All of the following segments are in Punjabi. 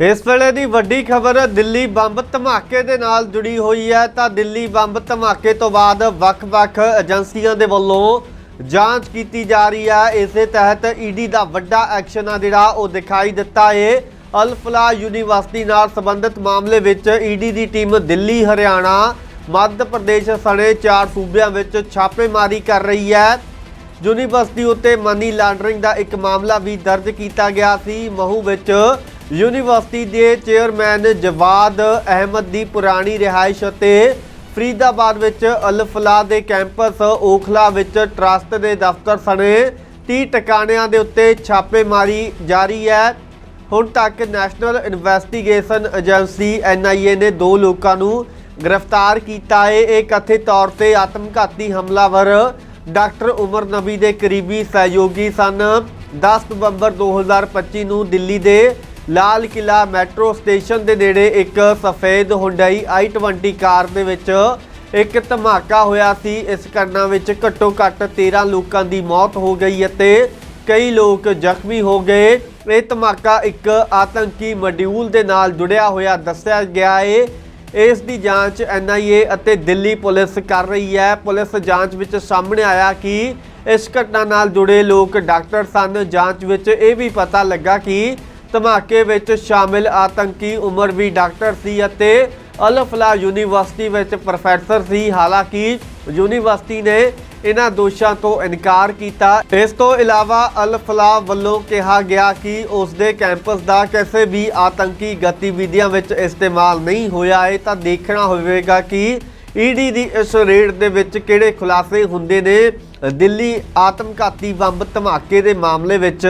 ਇਸ ਵੇਲੇ ਦੀ ਵੱਡੀ ਖਬਰ ਦਿੱਲੀ ਬੰਬ ਧਮਾਕੇ ਦੇ ਨਾਲ ਜੁੜੀ ਹੋਈ ਹੈ। ਤਾਂ ਦਿੱਲੀ ਬੰਬ ਧਮਾਕੇ ਤੋਂ ਬਾਅਦ ਵੱਖ-ਵੱਖ ਏਜੰਸੀਆਂ ਦੇ ਵੱਲੋਂ ਜਾਂਚ ਕੀਤੀ ਜਾ ਰਹੀ ਹੈ। ਇਸੇ ਤਹਿਤ ਈਡੀ ਦਾ ਵੱਡਾ ਐਕਸ਼ਨ ਆ ਜਿਹੜਾ ਉਹ ਦਿਖਾਈ ਦਿੱਤਾ ਏ। ਅਲਫਲਾ ਯੂਨੀਵਰਸਿਟੀ ਨਾਲ ਸੰਬੰਧਿਤ ਮਾਮਲੇ ਵਿੱਚ ਈਡੀ ਦੀ ਟੀਮ ਦਿੱਲੀ, ਹਰਿਆਣਾ, ਮੱਧ ਪ੍ਰਦੇਸ਼ ਸਣੇ ਚਾਰ ਸੂਬਿਆਂ ਵਿੱਚ ਛਾਪੇਮਾਰੀ ਕਰ ਰਹੀ ਹੈ। ਯੂਨੀਵਰਸਿਟੀ ਉੱਤੇ ਮਨੀ ਲਾਂਡਰਿੰਗ ਦਾ ਇੱਕ ਮਾਮਲਾ ਵੀ ਦਰਜ ਕੀਤਾ ਗਿਆ ਸੀ। ਮਹੂ ਵਿੱਚ ਯੂਨੀਵਰਸਿਟੀ ਦੇ ਚੇਅਰਮੈਨ ਜਵਾਦ ਅਹਿਮਦ ਦੀ ਪੁਰਾਣੀ ਰਿਹਾਇਸ਼ ਅਤੇ ਫਰੀਦਾਬਾਦ ਵਿੱਚ ਅਲਫਲਾ ਦੇ ਕੈਂਪਸ ਓਖਲਾ ਵਿੱਚ ਟਰਸਟ ਦੇ ਦਫ਼ਤਰ ਸਣੇ 30 ਟਿਕਾਣਿਆਂ ਦੇ ਉੱਤੇ ਛਾਪੇਮਾਰੀ ਜਾਰੀ ਹੈ। ਹੁਣ ਤੱਕ ਨੈਸ਼ਨਲ ਇਨਵੈਸਟੀਗੇਸ਼ਨ ਏਜੰਸੀ ਐਨਆਈਏ ਨੇ ਦੋ ਲੋਕਾਂ ਨੂੰ ਗ੍ਰਿਫਤਾਰ ਕੀਤਾ ਹੈ। ਇਹ ਕਥਿਤ ਤੌਰ ਤੇ ਆਤਮਘਾਤੀ ਹਮਲਾਵਰ ਡਾਕਟਰ ਉਮਰ ਨਬੀ ਦੇ ਕਰੀਬੀ ਸਹਿਯੋਗੀ ਸਨ। 10 ਨਵੰਬਰ 2025 ਨੂੰ ਦਿੱਲੀ ਦੇ ਲਾਲ ਕਿਲਾ ਮੈਟਰੋ ਸਟੇਸ਼ਨ ਦੇ ਨੇੜੇ ਇੱਕ ਸਫੇਦ ਹੁੰਡਈ i20 ਕਾਰ ਦੇ ਵਿੱਚ ਇੱਕ ਧਮਾਕਾ ਹੋਇਆ ਸੀ। ਇਸ ਘਟਨਾ ਵਿੱਚ ਘੱਟੋ ਘੱਟ 13 ਲੋਕਾਂ ਦੀ ਮੌਤ ਹੋ ਗਈ ਅਤੇ ਕਈ ਲੋਕ ਜ਼ਖਮੀ ਹੋ ਗਏ। ਇਹ ਧਮਾਕਾ ਇੱਕ ਆਤੰਕੀ ਮੋਡਿਊਲ ਦੇ ਨਾਲ ਜੁੜਿਆ ਹੋਇਆ ਦੱਸਿਆ ਗਿਆ ਹੈ ਇਸ ਦੀ ਜਾਂਚ ਐਨਆਈਏ ਅਤੇ ਦਿੱਲੀ ਪੁਲਿਸ ਕਰ ਰਹੀ ਹੈ। ਪੁਲਿਸ ਜਾਂਚ ਵਿੱਚ ਸਾਹਮਣੇ ਆਇਆ ਕਿ ਇਸ ਘਟਨਾ ਨਾਲ ਜੁੜੇ ਲੋਕ ਡਾਕਟਰ ਸਨ। ਜਾਂਚ ਵਿੱਚ ਇਹ ਵੀ ਪਤਾ ਲੱਗਾ ਕਿ ਧਮਾਕੇ ਵਿੱਚ ਸ਼ਾਮਿਲ ਆਤੰਕੀ ਉਮਰ ਵੀ ਡਾਕਟਰ ਸੀ ਅਤੇ ਅਲਫਲਾ ਯੂਨੀਵਰਸਿਟੀ ਵਿੱਚ ਪ੍ਰੋਫੈਸਰ ਸੀ। ਹਾਲਾਂਕਿ ਯੂਨੀਵਰਸਿਟੀ ਨੇ ਇਹਨਾਂ ਦੋਸ਼ਾਂ ਤੋਂ ਇਨਕਾਰ ਕੀਤਾ। ਇਸ ਤੋਂ ਇਲਾਵਾ ਅਲਫਲਾ ਵੱਲੋਂ ਕਿਹਾ ਗਿਆ ਕਿ ਉਸ ਦੇ ਕੈਂਪਸ ਦਾ ਕਿਸੇ ਵੀ ਆਤੰਕੀ ਗਤੀਵਿਧੀਆਂ ਵਿੱਚ ਇਸਤੇਮਾਲ ਨਹੀਂ ਹੋਇਆ। ਹੈ ਤਾਂ ਦੇਖਣਾ ਹੋਵੇਗਾ ਕਿ ਈਡੀ ਦੀ ਇਸ ਰੇਡ ਦੇ ਵਿੱਚ ਕਿਹੜੇ ਖੁਲਾਸੇ ਹੁੰਦੇ ਨੇ। ਦਿੱਲੀ ਆਤਮਘਾਤੀ ਬੰਬ ਧਮਾਕੇ ਦੇ ਮਾਮਲੇ ਵਿੱਚ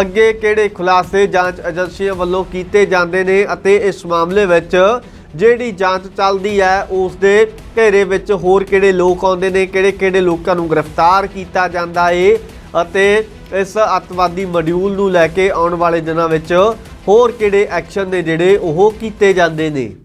ਅੱਗੇ ਕਿਹੜੇ ਖੁਲਾਸੇ ਜਾਂਚ ਏਜੰਸੀਆਂ ਵੱਲੋਂ ਕੀਤੇ ਜਾਂਦੇ ਨੇ ਅਤੇ ਇਸ ਮਾਮਲੇ ਵਿੱਚ ਜਿਹੜੀ ਜਾਂਚ ਚੱਲਦੀ ਹੈ, ਉਸ ਦੇ ਘੇਰੇ ਵਿੱਚ ਹੋਰ ਕਿਹੜੇ ਲੋਕ ਆਉਂਦੇ ਨੇ, ਕਿਹੜੇ ਕਿਹੜੇ ਲੋਕਾਂ ਨੂੰ ਗ੍ਰਿਫਤਾਰ ਕੀਤਾ ਜਾਂਦਾ ਏ ਅਤੇ ਇਸ ਅੱਤਵਾਦੀ ਮੋਡਿਊਲ ਨੂੰ ਲੈ ਕੇ ਆਉਣ ਵਾਲੇ ਦਿਨਾਂ ਵਿੱਚ ਹੋਰ ਕਿਹੜੇ ਐਕਸ਼ਨ ਨੇ ਜਿਹੜੇ ਉਹ ਕੀਤੇ ਜਾਂਦੇ ਨੇ।